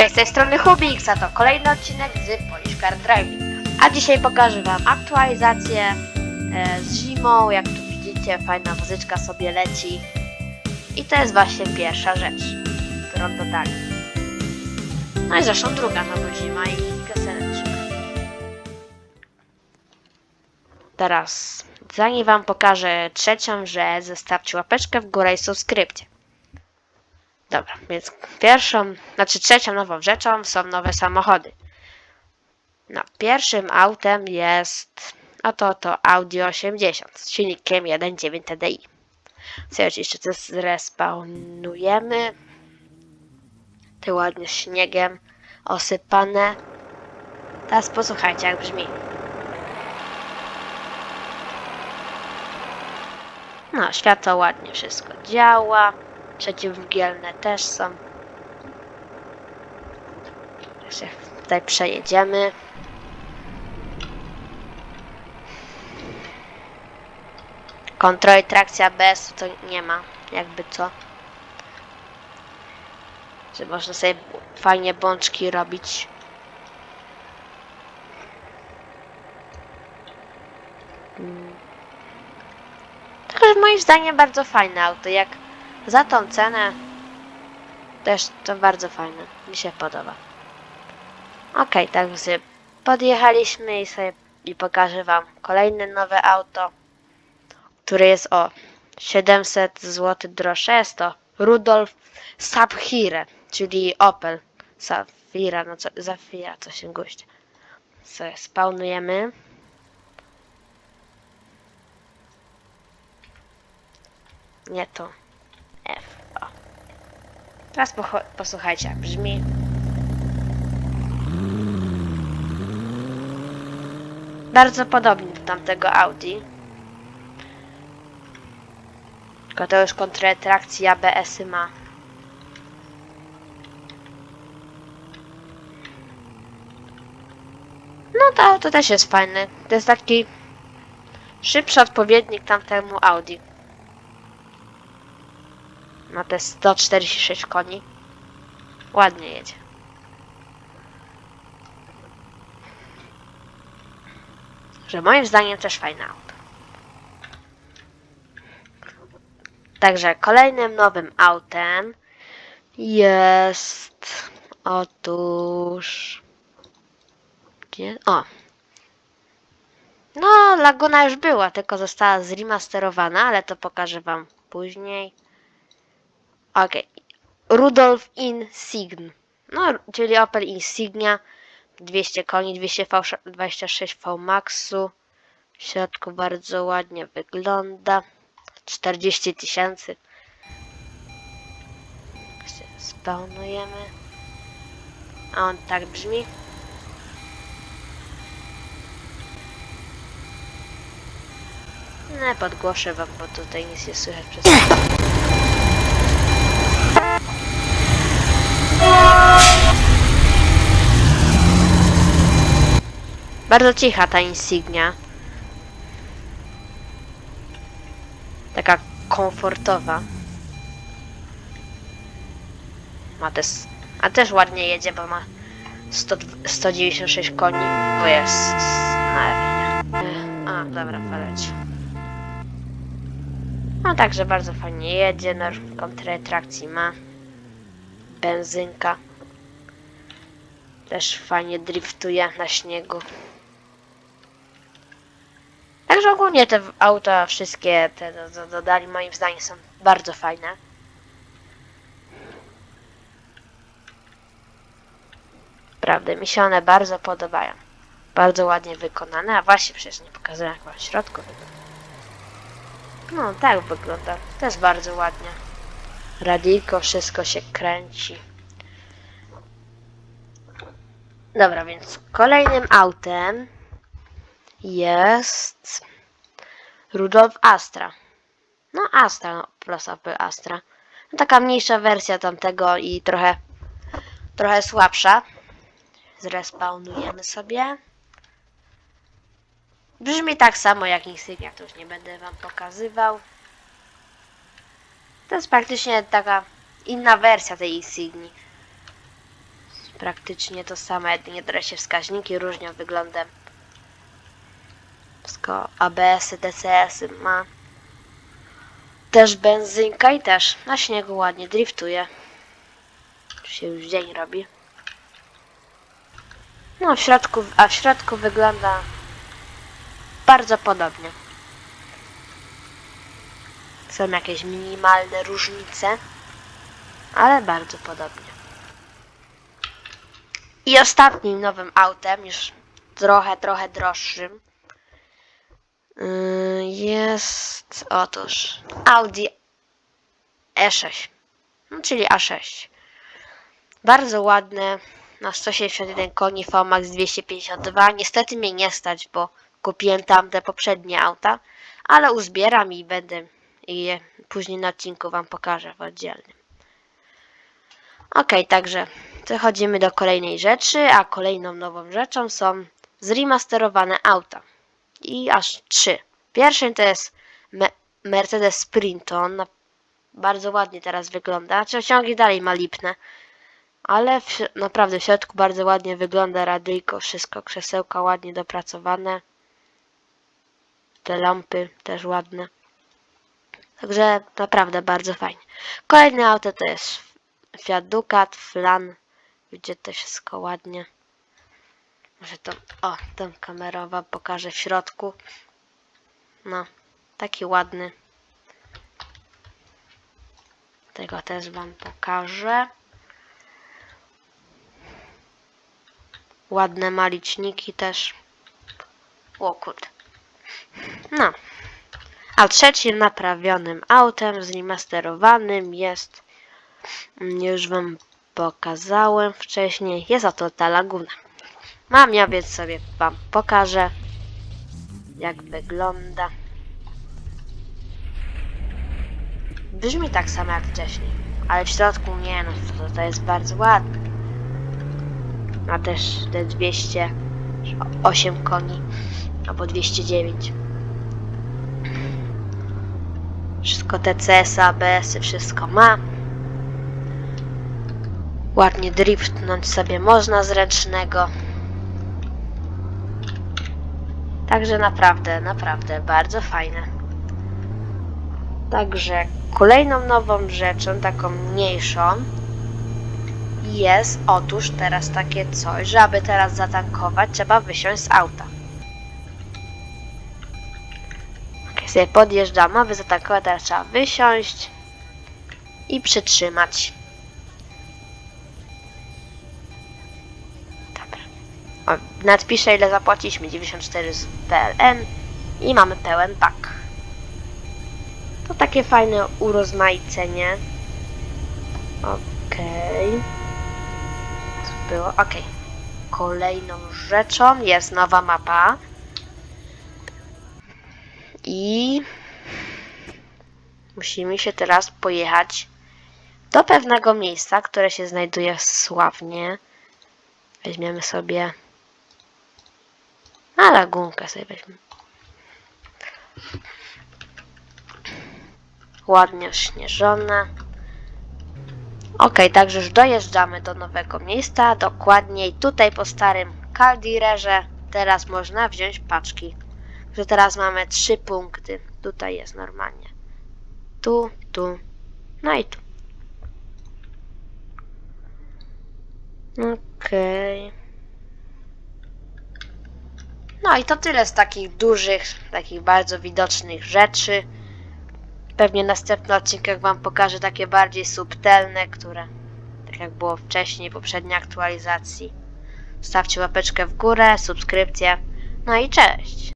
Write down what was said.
Cześć, z tej strony Hubix, a to kolejny odcinek z Polish Car Driving. A dzisiaj pokażę Wam aktualizację e, z zimą, jak tu widzicie, fajna muzyczka sobie leci. I to jest właśnie pierwsza rzecz, którą dodali. No i zresztą druga, no bo zima i pioseneczka. Teraz, zanim Wam pokażę trzecią rzecz, zostawcie łapeczkę w górę i subskrypcję. Dobra, więc pierwszą, znaczy trzecią nową rzeczą są nowe samochody. No, pierwszym autem jest, a to Audi 80 z silnikiem 1.9 TDI. Sobie oczywiście to zrespawnujemy. Te ładnie śniegiem osypane. Teraz posłuchajcie jak brzmi. No, światło ładnie wszystko działa. Przeciwmgielne też są. Jeszcze tutaj przejedziemy. Kontroli trakcja bez to nie ma, jakby co. Że można sobie fajnie bączki robić. Mm. Tylko, że moim zdaniem bardzo fajne auto. Jak za tą cenę też to bardzo fajne. Mi się podoba. Okej, tak sobie podjechaliśmy i sobie i pokażę wam kolejne nowe auto, które jest o 700 zł droższe. Jest to Rudolf Sapphire, czyli Opel Safira, no co, Zafira, co się goście. Sobie spawnujemy. Nie to. F. O. Teraz posłuchajcie, jak brzmi. Bardzo podobny do tamtego Audi. Tylko to już kontratrakcji ABS-y ma. No to auto też jest fajne. To jest taki szybszy odpowiednik tamtemu Audi. Ma te 146 koni. Ładnie jedzie. Że moim zdaniem też fajne auto. Także kolejnym nowym autem jest otóż gdzie? O. No, Laguna już była, tylko została zremasterowana, ale to pokażę wam później. Okej. Rudolf Insign. No, czyli Opel Insignia. 200 koni, 226 V Maxu. W środku bardzo ładnie wygląda. 40 tysięcy. Spawnujemy. A on tak brzmi. Nie podgłoszę wam, bo tutaj nic nie słychać przez Bardzo cicha ta insignia. Taka komfortowa. Ma też, a też ładnie jedzie, bo ma 100, 196 koni. O jest. Maria. A, dobra, faleć. No także bardzo fajnie jedzie, no kontratrakcji ma. Benzynka. Też fajnie driftuje na śniegu. Także ogólnie te auta, wszystkie te do- do- dodali, moim zdaniem są bardzo fajne. Prawda, mi się one bardzo podobają. Bardzo ładnie wykonane, a właśnie przecież nie pokazuję jak w środku. No, tak wygląda. Też bardzo ładnie. Radiko, wszystko się kręci. Dobra, więc kolejnym autem jest Rudolf Astra. No Astra, no, Opel Astra. No, taka mniejsza wersja tamtego i trochę, trochę słabsza. Zrespawnujemy sobie. Brzmi tak samo jak Insignia, to już nie będę wam pokazywał. To jest praktycznie taka inna wersja tej Insignii. praktycznie to samo, jedynie teraz się wskaźniki różnią wyglądem. Wszystko ABS-y, DCS-y ma. Też benzynka i też na śniegu ładnie driftuje. Tu się już dzień robi. No, w środku, a w środku wygląda bardzo podobnie. Są jakieś minimalne różnice, ale bardzo podobnie. I ostatnim nowym autem, już trochę, trochę droższym, jest otóż Audi E6, no, czyli A6. Bardzo ładne, na 161 koni VMAX 252. Niestety mnie nie stać, bo kupiłem tamte poprzednie auta, ale uzbieram i będę je później na odcinku Wam pokażę w oddzielnym. Ok, także przechodzimy do kolejnej rzeczy, a kolejną nową rzeczą są zremasterowane auta. I aż trzy. Pierwszym to jest Me- Mercedes Sprinton. Bardzo ładnie teraz wygląda. Znaczy ciągi dalej ma lipne. Ale w, naprawdę w środku bardzo ładnie wygląda radyjko, wszystko, krzesełka ładnie dopracowane. Te lampy też ładne. Także naprawdę bardzo fajnie. Kolejne auto to jest Fiat Ducat, Flan, gdzie też wszystko ładnie. Może to, o, tą kamerowa pokażę w środku. No, taki ładny. Tego też Wam pokażę. Ładne maliczniki też. O kurde. No. A trzecim naprawionym autem, zremasterowanym jest, mm, już Wam pokazałem wcześniej, jest oto ta Laguna. Mam ja, więc sobie Wam pokażę, jak wygląda. Brzmi tak samo jak wcześniej, ale w środku nie, no to, to jest bardzo ładne. Ma też te 208 koni, albo 209. Wszystko TCS, ABS, -y, wszystko ma. Ładnie driftnąć sobie można z ręcznego. Także naprawdę, naprawdę bardzo fajne. Także kolejną nową rzeczą, taką mniejszą, jest otóż teraz takie coś, że aby teraz zatankować, trzeba wysiąść z auta. Ok, sobie podjeżdżamy, aby zatankować, teraz trzeba wysiąść i Dobra. Nadpiszę ile zapłaciliśmy, 94 z PLN i mamy pełen pak. To takie fajne urozmaicenie. Okej. Co było? Okej. Kolejną rzeczą jest nowa mapa. I musimy się teraz pojechać do pewnego miejsca, które się znajduje sławnie. Weźmiemy sobie. A lagunkę sobie weźmiemy. Ładnie ośnieżona. Ok, także już dojeżdżamy do nowego miejsca, dokładniej tutaj po starym kaldirerze. Teraz można wziąć paczki. Że teraz mamy trzy punkty. Tutaj jest normalnie. Tu, tu, no i tu. Okej. No i to tyle z takich dużych, takich bardzo widocznych rzeczy. Pewnie następny odcinek Wam pokażę takie bardziej subtelne, które, tak jak było wcześniej, poprzedniej aktualizacji. Stawcie łapeczkę w górę, subskrypcję. No i cześć!